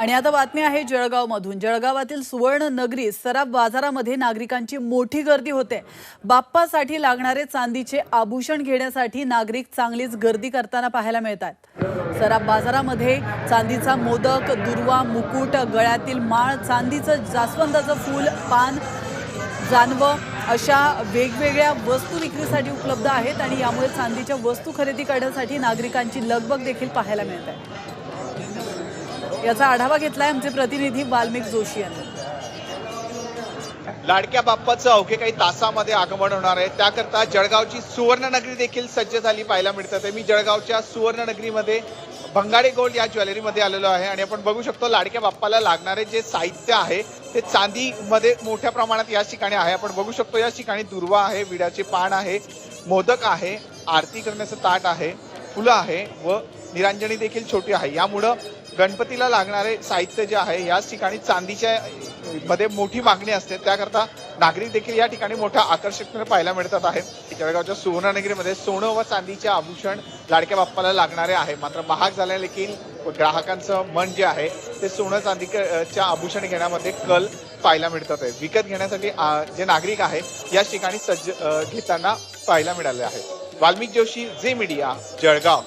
आणि आता बातमी आहे जळगावमधून. जळगावातील सुवर्ण नगरी सराफ बाजारामध्ये नागरिकांची मोठी गर्दी होते. बाप्पासाठी लागणारे चांदीचे आभूषण घेण्यासाठी नागरिक चांगलीच गर्दी करताना पाहायला मिळतात. सराफ बाजारामध्ये चांदीचा मोदक दुर्वा मुकुट गळ्यातील माळ चांदीचं जास्वंदाचं फूल पान जानवं अशा वेगवेगळ्या वस्तू विक्रीसाठी उपलब्ध आहेत आणि यामुळे चांदीच्या वस्तू खरेदी करण्यासाठी नागरिकांची लगबग देखील पाहायला मिळत आहे. याचा आढावा घेतलाय आमचे प्रतिनिधी वाल्मिक जोशी यांनी. लाडक्या बाप्पाचं अवघे काही तासामध्ये आगमन होणार आहे. त्याकरता जळगावची सुवर्णनगरी देखील सज्ज झाली पाहायला मिळतात आहे मी जळगावच्या सुवर्णनगरीमध्ये भंगाडे गोल्ड या ज्वेलरीमध्ये आलेलो आहे. आणि आपण बघू शकतो लाडक्या बाप्पाला लागणारे जे साहित्य आहे ते चांदीमध्ये मोठ्या प्रमाणात या ठिकाणी आहे. आपण बघू शकतो या ठिकाणी दुर्वा आहे विड्याचे पान आहे मोदक आहे आरती करण्याचं ताट आहे फुलं आहे व निरांजनी देखील छोटी आहे. यामुळं गणपतीला लागणारे साहित्य जे आहे याच ठिकाणी चांदीच्या मध्ये मोठी मागणी असते. त्याकरता नागरिक देखील या ठिकाणी मोठ्या आकर्षकपणे पाहायला मिळतात आहे जळगावच्या सुवर्णनगरीमध्ये सोनं व चांदीचे आभूषण लाडक्या बाप्पाला लागणारे आहे. मात्र महाग झाल्याने देखील ग्राहकांचं मन जे आहे ते सोनं चांदीच्या आभूषण घेण्यामध्ये कल पाहायला मिळतात आहे. विकत घेण्यासाठी जे नागरिक आहे या ठिकाणी सज्ज घेताना पाहायला मिळाले आहे. वाल्मिक जोशी जे मीडिया जळगाव.